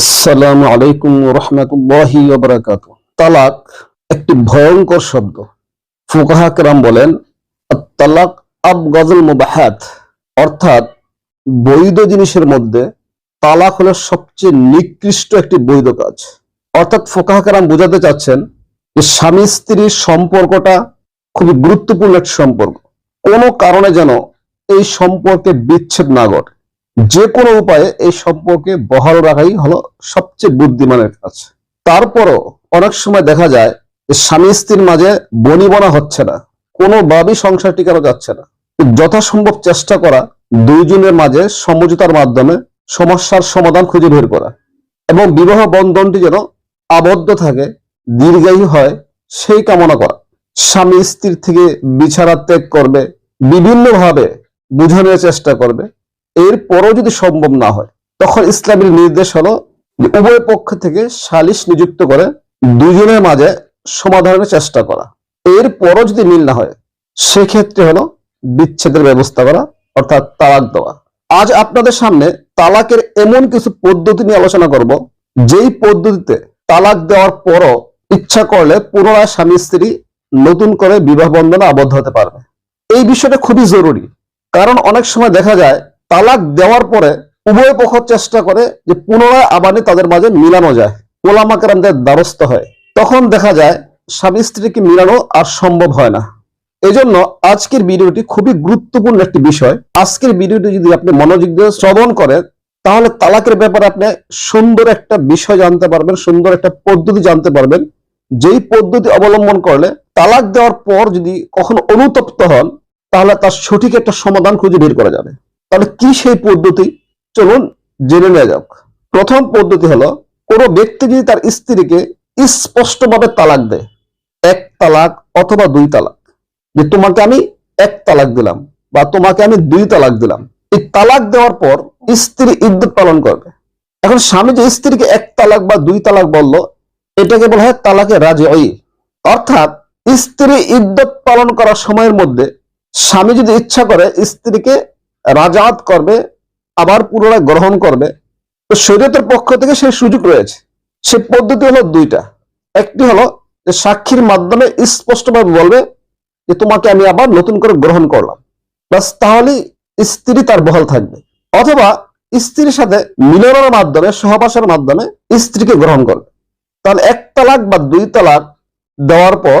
আসসালামু আলাইকুম রহমতুল্লাহি তালাক একটি ভয়ঙ্কর শব্দ। ফুকাহা কেরাম বলেন তালাক আব গজল মুবাহাত, অর্থাৎ বৈধ জিনিসের মধ্যে তালাক হলো সবচেয়ে নিকৃষ্ট একটি বৈধ কাজ। অর্থাৎ ফোকাহা কেরাম বোঝাতে চাচ্ছেন যে স্বামী স্ত্রীর সম্পর্কটা খুবই গুরুত্বপূর্ণ একটি সম্পর্ক। কোনো কারণে যেন এই সম্পর্কে বিচ্ছেদ না ঘটে। যে কোনো উপায়ে এই সম্পর্কে বহাল রাখাই হলো সবচেয়ে বুদ্ধিমানের কাজ। তারপরও অনেক সময় দেখা যায় স্বামী স্ত্রীর মাঝে বনিবনা হচ্ছে না কোনোভাবেই সংসার টিকানো যাচ্ছে না। যথাসম্ভব চেষ্টা করা দুইজনের মাঝে সমঝোতার মাধ্যমে সমস্যার সমাধান খুঁজে বের করা এবং বিবাহ বন্ধনটি যেন আবদ্ধ থাকে, দীর্ঘায়ু হয়, সেই কামনা করা। স্বামী স্ত্রীর থেকে বিছানা ত্যাগ করবে, বিভিন্নভাবে বুঝানোর চেষ্টা করবে এরপরও যদি সম্ভব না হয়, তখন ইসলামের নির্দেশ হলো উভয় পক্ষ থেকে সালিশ নিযুক্ত করে দুজনের মাঝে সমাধানের চেষ্টা করা। এরপরও যদি মিল না হয়, সেক্ষেত্রে হলো বিচ্ছেদের ব্যবস্থা করা, অর্থাৎ তালাক দেওয়া। আজ আপনাদের সামনে তালাকের এমন কিছু পদ্ধতি নিয়ে আলোচনা করব, যেই পদ্ধতিতে তালাক দেওয়ার পরও ইচ্ছা করলে পুনরায় স্বামী স্ত্রী নতুন করে বিবাহ বন্ধনে আবদ্ধ হতে পারবে। এই বিষয়টা খুবই জরুরি, কারণ অনেক সময় দেখা যায় তালাক দেওয়ার পরে উভয় পক্ষ চেষ্টা করে যে পুনরায় আবানি তাদের মাঝে মিলানো যায়। ওলামাকেরামদের দ্বারস্থ হয়। তখন দেখা যায়, স্বামী স্ত্রীকে মিলানো আর সম্ভব হয় না। এজন্য আজকের ভিডিওটি খুবই গুরুত্বপূর্ণ একটি বিষয়। আজকের ভিডিওটি যদি আপনি মনোযোগ দিয়ে শ্রবণ করেন, তাহলে তালাকের ব্যাপারে আপনি সুন্দর একটা বিষয় জানতে পারবেন, সুন্দর একটা পদ্ধতি জানতে পারবেন। যেই পদ্ধতি অবলম্বন করলে তালাক দেওয়ার পর যদি কখনো অনুতপ্ত হন, তাহলে তার সঠিক একটা সমাধান খুঁজে বের করা যাবে। তাহলে কি সেই পদ্ধতি? চলুন জেনে নেওয়া যাক। প্রথম পদ্ধতি হলো, কোনো ব্যক্তি যদি তার স্ত্রীকে স্পষ্টভাবে তালাক দেয়, এক তালাক অথবা দুই তালাক, যে তোমাকে আমি এক তালাক দিলাম বা তোমাকে আমি দুই তালাক দিলাম, এই তালাক দেওয়ার পর স্ত্রী ইদ্যুৎ পালন করবে। এখন স্বামী যে স্ত্রীকে এক তালাক বা দুই তালাক বলল, এটাকে বলা হয় তালাকে রাজি অর্থাৎ স্ত্রী ইদ্যত পালন করার সময়ের মধ্যে স্বামী যদি ইচ্ছা করে স্ত্রীকে রাজাত করবে, আবার পুনরায় গ্রহণ করবে। তো শরীয়তের পক্ষ থেকে সেই সুযোগ রয়েছে। সে পদ্ধতি হলো দুইটা। একটি হলো যে সাক্ষীর মাধ্যমে স্পষ্টভাবে বলবে যে তোমাকে আমি আবার নতুন করে গ্রহণ করলাম। বাস তাহলেই স্ত্রী তার বহাল থাকবে। অথবা স্ত্রীর সাথে মিলনের মাধ্যমে, সহবাসের মাধ্যমে স্ত্রীকে গ্রহণ করবে। তাহলে এক তালাক বা দুই তালাক দেওয়ার পর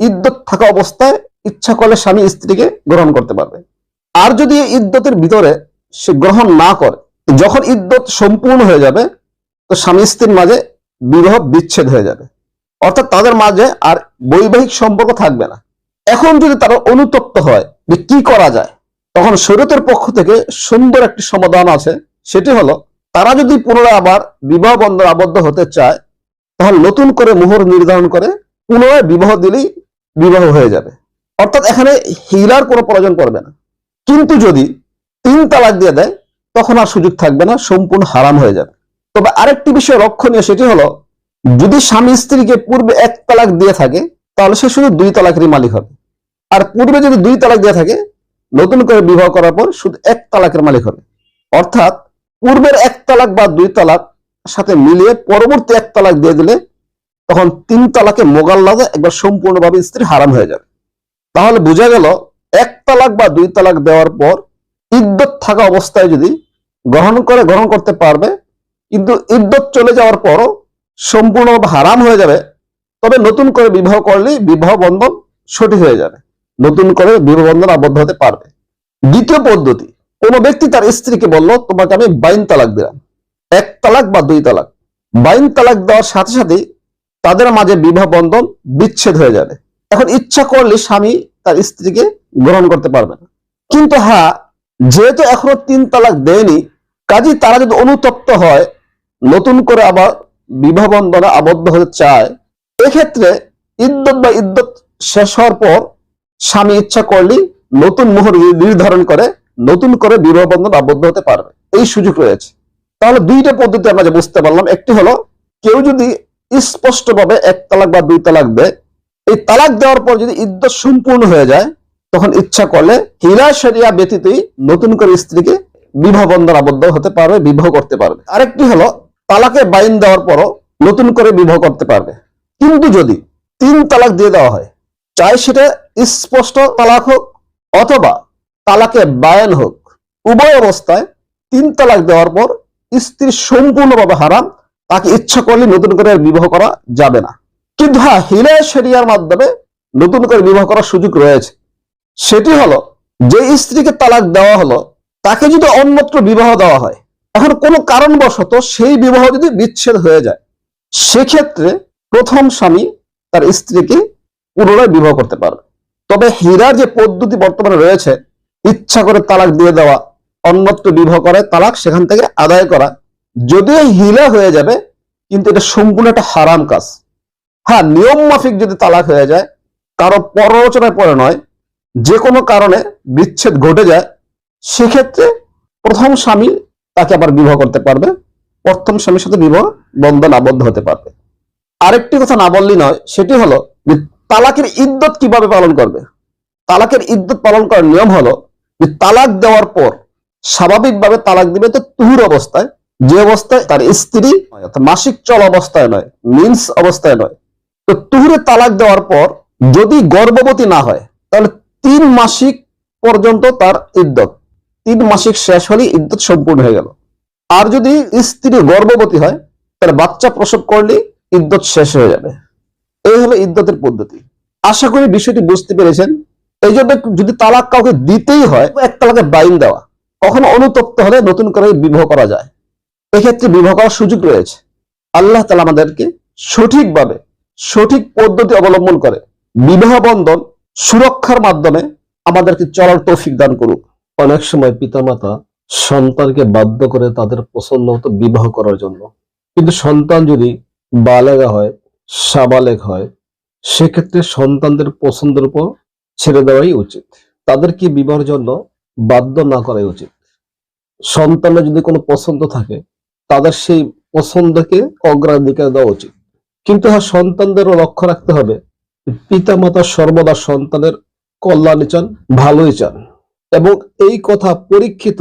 ইদ্যত থাকা অবস্থায় ইচ্ছা করলে স্বামী স্ত্রীকে গ্রহণ করতে পারবে। আর যদি ইদ্যতের ভিতরে সে গ্রহণ না করে যখন ইদ্যত সম্পূর্ণ হয়ে যাবে, তো স্বামী স্ত্রীর মাঝে বিবাহ বিচ্ছেদ হয়ে যাবে। অর্থাৎ তাদের মাঝে আর বৈবাহিক সম্পর্ক থাকবে না। এখন যদি তারা অনুতপ্ত হয় যে কি করা যায়, তখন শরীয়তের পক্ষ থেকে সুন্দর একটি সমাধান আছে। সেটি হলো, তারা যদি পুনরায় আবার বিবাহ বন্ধন আবদ্ধ হতে চায়, তাহলে নতুন করে মোহর নির্ধারণ করে পুনরায় বিবাহ দিলেই বিবাহ হয়ে যাবে। অর্থাৎ এখানে হিলার কোনো প্রয়োজন পড়বে না। কিন্তু যদি তিন তালাক দিয়ে দেয়, তখন আর সুযোগ থাকবে না, সম্পূর্ণ হারাম হয়ে যাবে। তবে আরেকটি বিষয় লক্ষণীয় সেটি হলো, যদি স্বামী স্ত্রীকে পূর্বে এক তালাক দিয়ে থাকে, তাহলে সে শুধু দুই তালাকেরই মালিক হবে। আর পূর্বে যদি দুই তালাক দিয়ে থাকে, নতুন করে বিবাহ করার পর শুধু এক তালাকের মালিক হবে। অর্থাৎ পূর্বের এক তালাক বা দুই তালাক সাথে মিলিয়ে পরবর্তী এক তালাক দিয়ে দিলে, তখন তিন তালাকে মোগাল্লাদা একবার সম্পূর্ণভাবে স্ত্রী হারাম হয়ে যাবে। তাহলে বোঝা গেল এক তালাক বা দুই তালাক দেওয়ার পর ইদ্যত থাকা অবস্থায় যদি গ্রহণ করে, গ্রহণ করতে পারবে, কিন্তু ইদ্যত চলে যাওয়ার পরও সম্পূর্ণভাবে হারাম হয়ে যাবে, তবে নতুন করে বিবাহ করলেই বিবাহ বন্ধন সঠিক হয়ে যাবে। নতুন করে বিবাহ বন্ধন আবদ্ধ হতে পারবে। দ্বিতীয় পদ্ধতি, কোনো ব্যক্তি তার স্ত্রীকে বলল, তোমাকে আমি বাইন তালাক দিলাম। এক তালাক বা দুই তালাক। বাইন তালাক দেওয়ার সাথে সাথে তাদের মাঝে বিবাহ বন্ধন বিচ্ছেদ হয়ে যাবে। এখন ইচ্ছা করলে স্বামী তার স্ত্রীকে গ্রহণ করতে পারবে না। কিন্তু হ্যাঁ যেহেতু এখনও তিন তালাক দেয়নি, কাজী তারা যদি অনুতপ্ত হয়, নতুন করে আবার বিবাহ বন্ধনে আবদ্ধ হতে চায়, এক্ষেত্রে ইদ্যত বা ইদ্যত শেষ হওয়ার পর স্বামী ইচ্ছা করলেই নতুন মোহর নির্ধারণ করে, নতুন করে বিবাহ বন্ধন আবদ্ধ হতে পারবে। এই সুযোগ রয়েছে। তাহলে দুইটা পদ্ধতি আমরা যে বুঝতে পারলাম। একটি হলো, কেউ যদি স্পষ্টভাবে এক তালাক বা দুই তালাক দেয় এই তালাক দেওয়ার পর যদি ইদ্যত সম্পূর্ণ হয়ে যায়, তখন ইচ্ছা করলে হিলা শরিয়া ব্যতীতই নতুন করে স্ত্রীকে বিবাহ বন্ধন আবদ্ধ হতে পারবে, বিবাহ করতে পারবে। আরেকটি হলো, তালাকে বাইন দেওয়ার পরও নতুন করে বিবাহ করতে পারবে। কিন্তু যদি তিন তালাক দিয়ে দেওয়া হয়, চাই সেটা স্পষ্ট তালাক হোক অথবা তালাকে বায়ান হোক, উভয় অবস্থায় তিন তালাক দেওয়ার পর স্ত্রী সম্পূর্ণভাবে হারাম, তাকে ইচ্ছা করলে নতুন করে বিবাহ করা যাবে না। কিন্তু হ্যাঁ হিলায় শরিয়ার মাধ্যমে নতুন করে বিবাহ করার সুযোগ রয়েছে। সেটি হলো, যে স্ত্রীকে তালাক দেওয়া হলো, তাকে যদি অন্যত্র বিবাহ দেওয়া হয়, এখন কোনো কারণবশত সেই বিবাহ যদি বিচ্ছেদ হয়ে যায়, সেক্ষেত্রে প্রথম স্বামী তার স্ত্রীকে পুনরায় বিবাহ করতে পারবে। তবে হীরার যে পদ্ধতি বর্তমানে রয়েছে, ইচ্ছা করে তালাক দিয়ে দেওয়া, অন্যত্র বিবাহ করে, তালাক সেখান থেকে আদায় করা, যদিও হিলা হয়ে যাবে, কিন্তু এটা সম্পূর্ণ একটা হারাম কাজ। হ্যাঁ নিয়ম মাফিক যদি তালাক হয়ে যায়, কারও পরলোচনায় পরে নয়, যে কোনো কারণে বিচ্ছেদ ঘটে যায়, সেক্ষেত্রে প্রথম স্বামী তাকে আবার বিবাহ করতে পারবে, প্রথম স্বামীর সাথে বিবাহ বন্ধন আবদ্ধ হতে পারবে। আরেকটি কথা না বললেই নয়, সেটি হলো যে তালাকের ইদ্যত কীভাবে পালন করবে? তালাকের ইদ্যত পালন করার নিয়ম হলো যে তালাক দেওয়ার পর স্বাভাবিকভাবে তালাক দিবে তো তুহুর অবস্থায়, যে অবস্থায় তার স্ত্রী মাসিক চল অবস্থায় নয় মিন্স অবস্থায় নয়। তো তুহুরে তালাক দেওয়ার পর যদি গর্ভবতী না হয়, তাহলে তিন মাসিক পর্যন্ত তার ইদ্যত তিন মাসিক শেষ হলে ইদ্যত সম্পূর্ণ হয়ে গেল। আর যদি স্ত্রী গর্ভবতী হয় তার বাচ্চা প্রসব করলে ইদ্যত শেষ হয়ে যাবে। এই হলো ইদ্যতের পদ্ধতি। আশা করি বিষয়টি বুঝতে পেরেছেন। এই জন্য যদি তালাক কাউকে দিতেই হয়, এক তালাকে বাইন দেওয়া, কখনো অনুতপ্ত হলে নতুন করে বিবাহ করা যায়। এক্ষেত্রে বিবাহ করার সুযোগ রয়েছে। আল্লাহ তালা আমাদেরকে সঠিকভাবে সঠিক পদ্ধতি অবলম্বন করে বিবাহ বন্ধন সুরক্ষার মাধ্যমে আমাদেরকে চলার তৌফিক দান করুক। অনেক সময় পিতামাতা সন্তানকে বাধ্য করে তাদের পছন্দ মতো বিবাহ করার জন্য। কিন্তু সন্তান যদি বালেগা হয়, সাবালেগ হয়, সেক্ষেত্রে সন্তানদের পছন্দের উপর ছেড়ে দেওয়াই উচিত। তাদেরকে বিবাহের জন্য বাধ্য না করাই উচিত। সন্তানের যদি কোনো পছন্দ থাকে, তাদের সেই পছন্দকে অগ্রাধিকার দেওয়া উচিত। কিন্তু হ্যাঁ সন্তানদেরও লক্ষ্য রাখতে হবে। পিতা মাতা সর্বদা সন্তানের কল্যাণই চান, ভালোই চান। এবং এই কথা পরীক্ষিত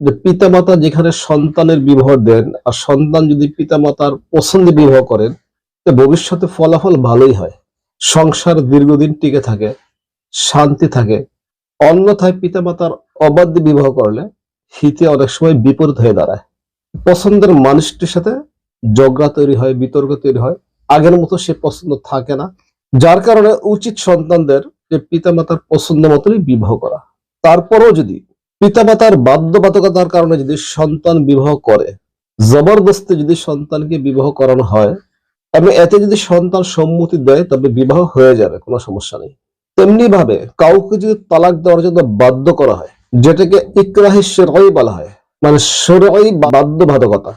যে পিতামাতা যেখানে সন্তানের বিবাহ দেন, আর সন্তান যদি পিতামাতার পছন্দে বিবাহ করেন, তো ভবিষ্যতে ফলাফল ভালোই হয়। সংসার দীর্ঘদিন টিকে থাকে, শান্তি থাকে। অন্যথায় পিতামাতার অবাধ্য বিবাহ করলে হিতে অনেক সময় বিপরীত হয়ে দাঁড়ায়। পছন্দের মানুষটির সাথে ঝগড়া তৈরি হয়, বিতর্ক তৈরি হয় আগের মতো সে পছন্দ থাকে না। যার কারণে উচিত সন্তানদের যে পিতামাতার পছন্দ মতনই বিবাহ করা। তারপরেও যদি পিতামাতার বাধ্যবাধকতার কারণে যদি সন্তান বিবাহ করে, জবরদস্তি যদি সন্তানকে বিবাহ করানো হয় এবং এতে যদি সন্তান সম্মতি দেয়, তবে বিবাহ হয়ে যাবে, কোনো সমস্যা নেই। তেমনি ভাবে কাউকে যদি তালাক দেওয়ার জন্য বাধ্য করা হয়, যেটাকে ইকরাহি সেরই বলা হয় মানে সেরই বাধ্যবাধকতা,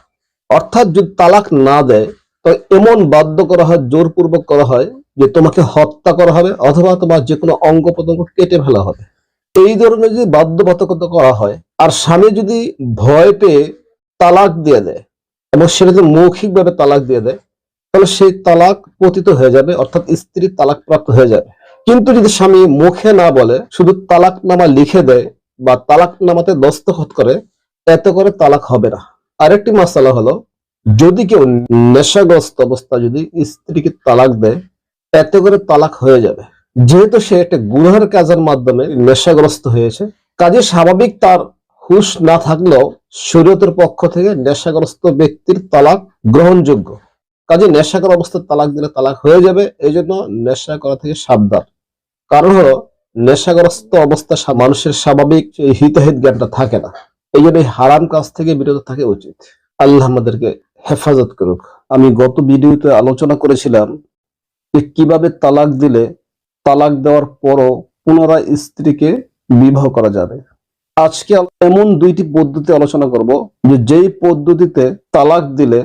অর্থাৎ যদি তালাক না দেয় তো এমন বাধ্য করা হয়, জোরপূর্বক করা হয় যে তোমাকে হত্যা করা হবে অথবা তোমার যে কোনো অঙ্গ প্রত্যঙ্গ কেটে ফেলা হবে। এই ধরনের যদি বাধ্যবাধকতা করা হয়, আর স্বামী যদি ভয় পেয়ে তালাক দিয়ে দেয় এবং সেটা যদি মৌখিকভাবে তালাক দিয়ে দেয়, তাহলে সেই তালাক পতিত হয়ে যাবে, অর্থাৎ স্ত্রী তালাক প্রাপ্ত হয়ে যাবে। কিন্তু যদি স্বামী মুখে না বলে, শুধু তালাকনামা লিখে দেয় বা তালাকনামাতে দস্তখত করে, এত করে তালাক হবে না। আরেকটি মশালা হলো যদি কেউ নেশাগ্রস্ত অবস্থা যদি স্ত্রীকে তালাক দেয় এতে করে তালাক হয়ে যাবে। যেহেতু সে একটা গুনহার কাজের মাধ্যমে নেশাগ্রস্ত হয়েছে, কাজে স্বাভাবিক তার হুশ না থাকলেও শরীয়তের পক্ষ থেকে নেশাগ্রস্ত ব্যক্তির তালাক গ্রহণযোগ্য। কাজে নেশাকর অবস্থায় তালাক দিলে তালাক হয়ে যাবে, এই জন্য নেশা করা থেকে সাবধান। কারণ হলো, নেশাগ্রস্ত অবস্থা মানুষের স্বাভাবিক হিতহিত জ্ঞানটা থাকে না। এই জন্য হারাম কাজ থেকে বিরত থাকা উচিত। আল্লাহ আমাদেরকে হেফাজত করুক। আমি গত ভিডিওতে আলোচনা করেছিলাম যে কীভাবে তালাক দিলে তালাক দেওয়ার পরও পুনরায় স্ত্রীকে বিবাহ করা যাবে। আজকে এমন দুইটি পদ্ধতি আলোচনা করব যে যেই পদ্ধতিতে তালাক দিলে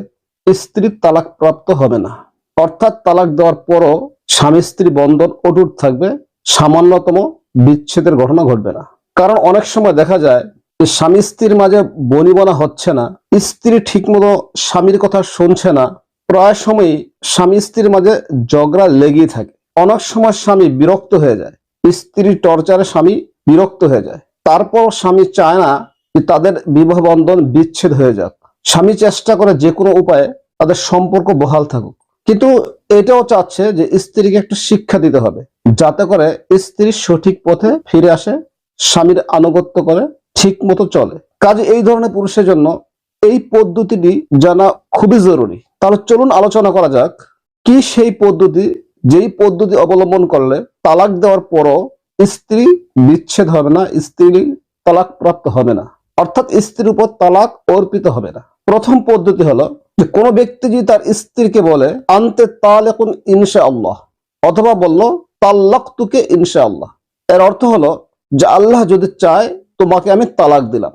স্ত্রীর তালাক প্রাপ্ত হবে না। অর্থাৎ তালাক দেওয়ার পরও স্বামী স্ত্রী বন্ধন অটুট থাকবে, সামান্যতম বিচ্ছেদের ঘটনা ঘটবে না। কারণ অনেক সময় দেখা যায় স্বামী স্ত্রীর মাঝে বনিবনা হচ্ছে না, স্ত্রী ঠিকমতো স্বামীর কথা শুনছে না, প্রায় সময়ই স্বামী স্ত্রীর মাঝে ঝগড়া লেগেই থাকে। অনেক সময় স্বামী বিরক্ত হয়ে যায় স্ত্রীর টর্চারে স্বামী বিরক্ত হয়ে যায়। তারপর স্বামী চায় না যে তাদের বিবাহ বন্ধন বিচ্ছেদ হয়ে যাক। স্বামী চেষ্টা করে যে কোনো উপায়ে তাদের সম্পর্ক বহাল থাকুক। কিন্তু এটাও চাচ্ছে যে স্ত্রীকে একটু শিক্ষা দিতে হবে, যাতে করে স্ত্রী সঠিক পথে ফিরে আসে, স্বামীর আনুগত্য করে ঠিক মতো চলে। কাজে এই ধরনের পুরুষের জন্য এই পদ্ধতিটি জানা খুবই জরুরি। তাহলে চলুন আলোচনা করা যাক, কি সেই পদ্ধতি, যেই পদ্ধতি অবলম্বন করলে তালাক দেওয়ার পরও স্ত্রী বিচ্ছেদ হবে না, স্ত্রী তালাক প্রাপ্ত হবে না? অর্থাৎ স্ত্রীর উপর তালাক অর্পিত হবে না। প্রথম পদ্ধতি হলো যে কোনো ব্যক্তি যদি তার স্ত্রীকে বলে, আনতে তালেকুন ইনশা আল্লাহ অথবা বলল তাল্লাক তুকে ইনশা আল্লাহ এর অর্থ হলো যে আল্লাহ যদি চায় তোমাকে আমি তালাক দিলাম।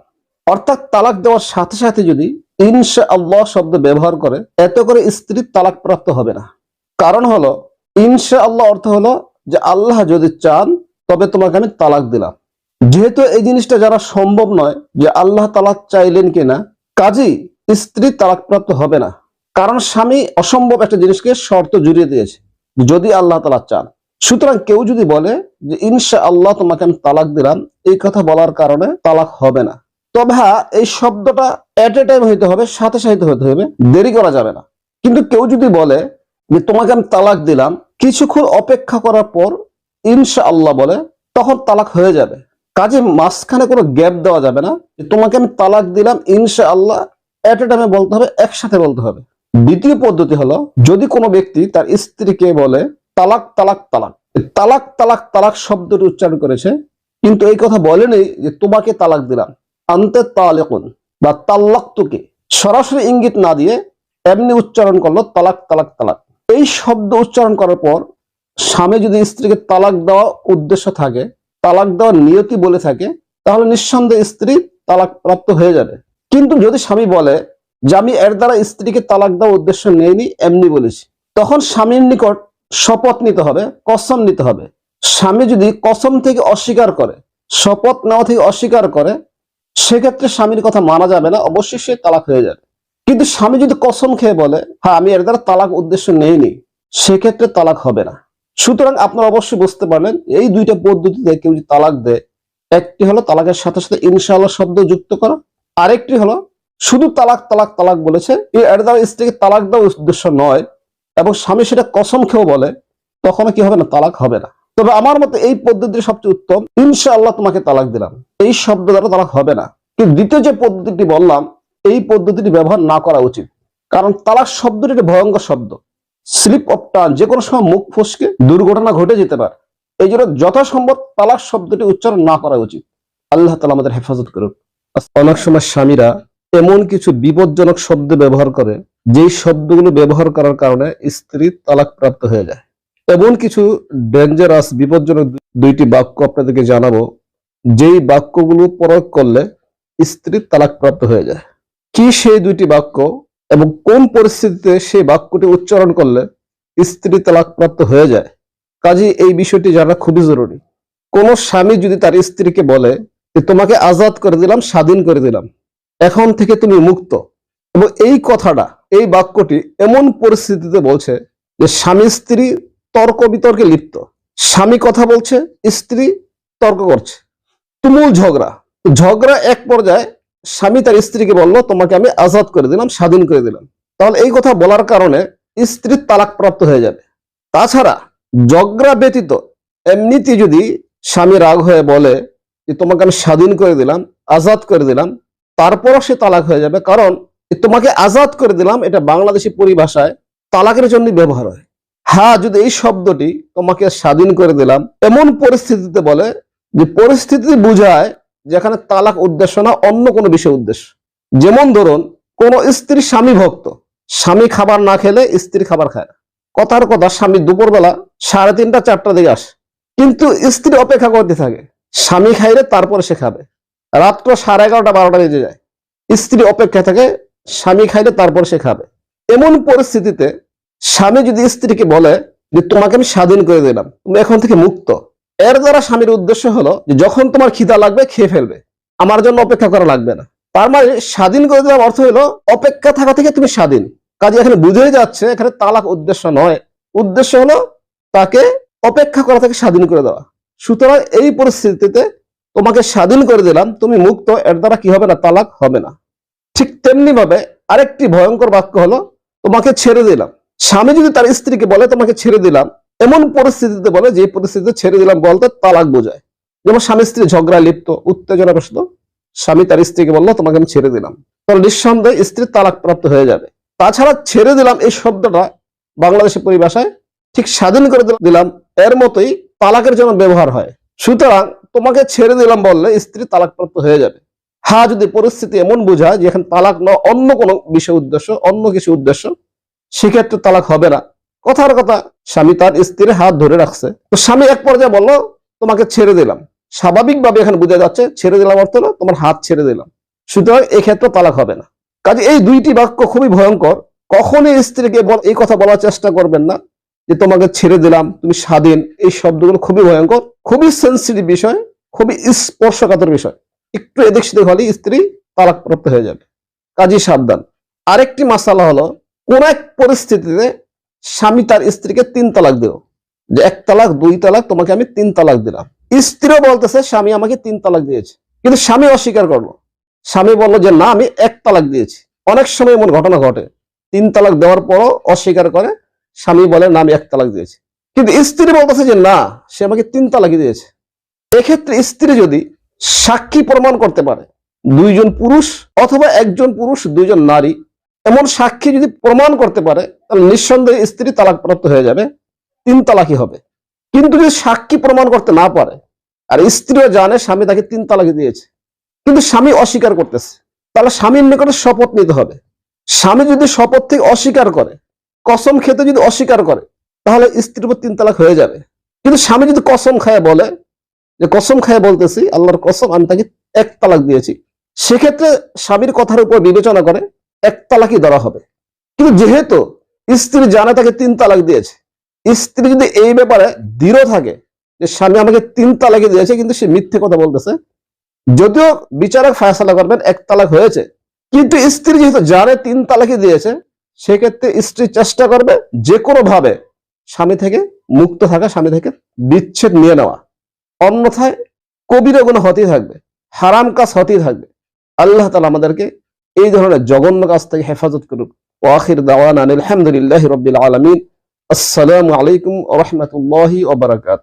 অর্থাৎ তালাক দেওয়ার সাথে সাথে যদি ইনশা আল্লাহ শব্দ ব্যবহার করে, এত করে স্ত্রী তালাক প্রাপ্ত হবে না। কারণ হলো ইনশা আল্লাহ অর্থ হলো যে আল্লাহ যদি চান, তবে তোমাকে আমি তালাক দিলাম। যেহেতু এই জিনিসটা যারা সম্ভব নয় যে আল্লাহ তালাক চাইলেন কিনা কাজেই স্ত্রী তালাক প্রাপ্ত হবে না। কারণ স্বামী অসম্ভব একটা জিনিসকে শর্ত জুড়িয়ে দিয়েছে, যদি আল্লাহ তালা চান। সুতরাং কেউ যদি বলে যে ইনশা আল্লাহ তোমাকে আমি তালাক দিলাম, এই কথা বলার কারণে তালাক হবে না। তবে হ্যাঁ এই শব্দটা এট এ টাইম হইতে হবে, সাথে সাথে হতে হবে, দেরি করা যাবে না। কিন্তু কেউ যদি বলে যে তোমাকে আমি তালাক দিলাম, কিছুক্ষণ অপেক্ষা করার পর ইনশা আল্লাহ বলে, তখন তালাক হয়ে যাবে। কাজে মাঝখানে কোনো গ্যাপ দেওয়া যাবে না যে তোমাকে আমি তালাক দিলাম ইনশা আল্লাহ এট এ টাইমে বলতে হবে, একসাথে বলতে হবে। দ্বিতীয় পদ্ধতি হলো, যদি কোনো ব্যক্তি তার স্ত্রীকে বলে তালাক তালাক তালাক। তালাক তালাক তালাক শব্দটি উচ্চারণ করেছে। কিন্তু এই কথা বলেনি যে তোমাকে তালাক দিলাম। আনতে তালেকুন বা তাল্লাক তুকে সরাসরি ইঙ্গিত না দিয়ে এমনি উচ্চারণ করল তালাক তালাক তালাক। এই শব্দ উচ্চারণ করার পর স্বামী যদি স্ত্রীকে তালাক দেওয়া উদ্দেশ্য থাকে, তালাক দেওয়ার নিয়তি বলে থাকে, তাহলে নিঃসন্দেহে স্ত্রী তালাক প্রাপ্ত হয়ে যাবে। কিন্তু যদি স্বামী বলে যে আমি এর দ্বারা স্ত্রীকে তালাক দেওয়ার উদ্দেশ্য নেইনি, এমনি বলেছি, তখন স্বামীর নিকট শপথ নিতে হবে, কসম নিতে হবে। স্বামী যদি কসম থেকে অস্বীকার করে, শপথ নেওয়া থেকে অস্বীকার করে, সেক্ষেত্রে স্বামীর কথা মানা যাবে না, অবশ্যই সে তালাক হয়ে যাবে। কিন্তু স্বামী যদি কসম খেয়ে বলে হ্যাঁ আমি এর দ্বারা তালাক উদ্দেশ্য নেইনি সেক্ষেত্রে তালাক হবে না। সুতরাং আপনারা অবশ্যই বুঝতে পারলেন, এই দুইটা পদ্ধতিতে কেউ যদি তালাক দেয়, একটি হলো তালাকের সাথে সাথে ইনশাআল্লাহ শব্দ যুক্ত করা, আরেকটি হলো শুধু তালাক তালাক তালাক বলেছে এর দ্বারা স্ত্রীকে তালাক দেওয়ার উদ্দেশ্য নয় এবং স্বামী সেটা কসম খেয়েও বলে, তখনও কি হবে না, তালাক হবে না। তবে আমার মতে এই পদ্ধতি সবচেয়ে উত্তম। ইনশাআল্লাহ তোমাকে তালাক দিলাম। এই শব্দ দ্বারা তালাক হবে না। কিন্তু দ্বিতীয় যে পদ্ধতিটি বললাম, এই পদ্ধতিটি ব্যবহার না করা উচিত। কারণ তালাক শব্দটি একটি ভয়ঙ্কর শব্দ। স্লিপ অফ টান, যে কোনো সময় মুখ ফসকে দুর্ঘটনা ঘটে যেতে পারে। এই জন্য যথাসম্ভব তালাক শব্দটি উচ্চারণ না করা উচিত। আল্লাহ তালা আমাদের হেফাজত করুক। অনেক সময় স্বামীরা এমন কিছু বিপজ্জনক শব্দ ব্যবহার করে, যেই শব্দগুলো ব্যবহার করার কারণে স্ত্রী তালাক প্রাপ্ত হয়ে যায়। এমন কিছু ডেঞ্জারাস বিপজ্জনক দুইটি বাক্য আপনাদেরকে জানাব, যেই বাক্যগুলো প্রয়োগ করলে স্ত্রী তালাক প্রাপ্ত হয়ে যায়। কি সেই দুইটি বাক্য এবং কোন পরিস্থিতিতে সেই বাক্যটি উচ্চারণ করলে স্ত্রী তালাক প্রাপ্ত হয়ে যায়? কাজে এই বিষয়টি জানা খুবই জরুরি। কোন স্বামী যদি তার স্ত্রীকে বলে যে, তোমাকে আজাদ করে দিলাম, স্বাধীন করে দিলাম। এখন থেকে তুমি মুক্ত। এবং এই কথাটা, এই বাক্যটি এমন পরিস্থিতিতে বলছে যে স্বামী স্ত্রী তর্ক বিতর্কে লিপ্ত। স্বামী কথা বলছে, স্ত্রী তর্ক করছে। তুমুল ঝগড়া। ঝগড়া এক পর্যায়ে স্বামী তার স্ত্রীকে বলল, তোমাকে আমি আজাদ করে দিলাম, স্বাধীন করে দিলাম। তাহলে এই কথা বলার কারণে স্ত্রী তালাক প্রাপ্ত হয়ে যাবে। তাছাড়া ঝগড়া ব্যতীত এমনিতে যদি স্বামী রাগ হয়ে বলে যে, তোমাকে আমি স্বাধীন করে দিলাম, আজাদ করে দিলাম তারপরও সে তালাক হয়ে যাবে। কারণ তোমাকে আজাদ করে দিলাম, এটা বাংলাদেশি পরিভাষায় তালাকের জন্য ব্যবহার হয়। হ্যাঁ যদি এই শব্দটি তোমাকে স্বাধীন করে দিলাম, এমন পরিস্থিতিতে বলে যে পরিস্থিতি বুঝায় যেখানে তালাক উদ্দেশ্য না, অন্য কোনো বিষয় উদ্দেশ্য। যেমন ধরুন, কোন স্ত্রী স্বামী ভক্ত, স্বামী খাবার না খেলে স্ত্রী খাবার খায় কথার কথা, স্বামী দুপুরবেলা সাড়ে তিনটা, চারটা দিকে আসে। কিন্তু স্ত্রী অপেক্ষা করতে থাকে, স্বামী খাইলে তারপরে সে খাবে। রাত্র সাড়ে এগারোটা, বারোটা বেজে যায়। স্ত্রী অপেক্ষা থাকে, স্বামী খাইলে তারপর সে খাবে। এমন পরিস্থিতিতে স্বামী যদি স্ত্রীকে বলে যে, তোমাকে আমি স্বাধীন করে দিলাম, তুমি এখন থেকে মুক্ত। এর দ্বারা স্বামীর উদ্দেশ্য হলো যে, যখন তোমার খিদা লাগবে, খেয়ে ফেলবে। আমার জন্য অপেক্ষা করা লাগবে না। তার মানে স্বাধীন করে দেওয়ার অর্থ হলো, অপেক্ষা থাকা থেকে তুমি স্বাধীন। কাজে এখানে বুঝেই যাচ্ছে, এখানে তালাক উদ্দেশ্য নয়। উদ্দেশ্য হলো তাকে অপেক্ষা করা থেকে স্বাধীন করে দেওয়া। সুতরাং এই পরিস্থিতিতে তোমাকে স্বাধীন করে দিলাম, তুমি মুক্ত, এর দ্বারা কি হবে না? তালাক হবে না। ঠিক তেমনি ভাবে আরেকটি ভয়ঙ্কর বাক্য হলো, তোমাকে ছেড়ে দিলাম। স্বামী যদি তার স্ত্রীকে বলে, তোমাকে ছেড়ে দিলাম, এমন পরিস্থিতিতে বলে, যে পরিস্থিতিতে ছেড়ে দিলাম বলতে তালাক বোঝায়। যেমন স্বামী স্ত্রী ঝগড়া, লিপ্ত উত্তেজনাগ্রস্ত স্বামী তার স্ত্রীকে বলল, তোমাকে আমি ছেড়ে দিলাম। তাহলে নিঃসন্দেহে স্ত্রী তালাক প্রাপ্ত হয়ে যাবে। তাছাড়া ছেড়ে দিলাম এই শব্দটা বাংলাদেশের পরিভাষায় ঠিক স্বাধীন করে দিলাম, এর মতোই তালাকের জন্য ব্যবহার হয়। সুতরাং তোমাকে ছেড়ে দিলাম বললে স্ত্রী তালাকপ্রাপ্ত হয়ে যাবে। হ্যাঁ যদি পরিস্থিতি এমন বোঝায় যে এখন তালাক ন অন্য কোনো বিষয় উদ্দেশ্য, অন্য কিছু উদ্দেশ্য, সেক্ষেত্রে তালাক হবে না। কথার কথা, স্বামী তার স্ত্রীর হাত ধরে রাখছে। তো স্বামী এক পর্যায়ে বলল, তোমাকে ছেড়ে দিলাম। স্বাভাবিকভাবে এখানে বোঝা যাচ্ছে, ছেড়ে দিলাম অর্থ হলো, তোমার হাত ছেড়ে দিলাম। সুতরাং এক্ষেত্রে তালাক হবে না। কাজে এই দুইটি বাক্য খুবই ভয়ঙ্কর। কখনই স্ত্রীকে বল- এই কথা বলার চেষ্টা করবেন না যে, তোমাকে ছেড়ে দিলাম, তুমি স্বাধীন। এই শব্দগুলো খুবই ভয়ঙ্কর। খুবই সেন্সিটিভ বিষয়, খুবই স্পর্শকাতর বিষয়। একটু এদিক সেদিক হলে স্ত্রী তালাকপ্রাপ্ত হয়ে যাবে। কাজী সাবধান। আরেকটি মাসালা হলো, কোন এক পরিস্থিতিতে স্বামী তার স্ত্রীকে তিন তালাক দিল। যে এক তালাক, দুই তালাক, তোমাকে আমি তিন তালাক দিলাম। স্ত্রীও বলতেছে, স্বামী আমাকে তিন তালাক দিয়েছে। কিন্তু স্বামী অস্বীকার করল। স্বামী বলল যে, না, আমি এক তালাক দিয়েছি। অনেক সময় এমন ঘটনা ঘটে। তিন তালাক দেওয়ার পরও অস্বীকার করে। স্বামী বলে, না, আমি এক তালাক দিয়েছি। কিন্তু স্ত্রী বলতেছে যে, না, সে আমাকে তিন তালাকই দিয়েছে। এক্ষেত্রে স্ত্রী যদি সাক্ষী প্রমাণ করতে পারে, দুইজন পুরুষ অথবা একজন পুরুষ, দুইজন নারী, এমন সাক্ষী যদি প্রমাণ করতে পারে, তাহলে নিঃসন্দেহে স্ত্রী তালাকপ্রাপ্ত হয়ে যাবে, তিন তালাকই হবে। কিন্তু যদি সাক্ষী প্রমাণ করতে না পারে, আর স্ত্রীও জানে স্বামী তাকে তিন তালাকি দিয়েছে, কিন্তু স্বামী অস্বীকার করতেছে, তাহলে স্বামীর নিকটে শপথ নিতে হবে। স্বামী যদি শপথ থেকে অস্বীকার করে, কসম খেতে যদি অস্বীকার করে তাহলে স্ত্রীর উপর তিন তালাক হয়ে যাবে। কিন্তু স্বামী যদি কসম খায় বলে, যে কসম খায় বলতেছি, আল্লাহর কসম, আমি তাকে এক তালাক দিয়েছি। সেক্ষেত্রে স্বামীর কথার উপর বিবেচনা করে এক তালাকই ধরা হবে। কিন্তু যেহেতু স্ত্রী জানে তাকে তিন তালাক দিয়েছে, স্ত্রী যদি এই ব্যাপারে দৃঢ় থাকে যে স্বামী আমাকে তিন তালাকে দিয়েছে, কিন্তু সে মিথ্যে কথা বলতেছে, যদিও বিচারক ফায়সালা করবেন, এক তালাক হয়েছে। কিন্তু স্ত্রী যেহেতু জানে তিন তালাকি দিয়েছে, সেক্ষেত্রে স্ত্রী চেষ্টা করবে যে কোনো ভাবে স্বামী থেকে, মুক্ত থাকা স্বামী থেকে বিচ্ছেদ নিয়ে নেওয়া। অন্যথায় কবিরা গুণ হতেই থাকবে, হারাম কাজ হতেই থাকবে। আল্লাহ তালা আমাদেরকে এই ধরনের জঘন্য কাজ থেকে হেফাজত করুক। ও আখির দাওয়ান আলহামদুলিল্লাহ রবিল আলমিন। আসসালামু আলাইকুম রহমতুল্লাহি ওবরাকাত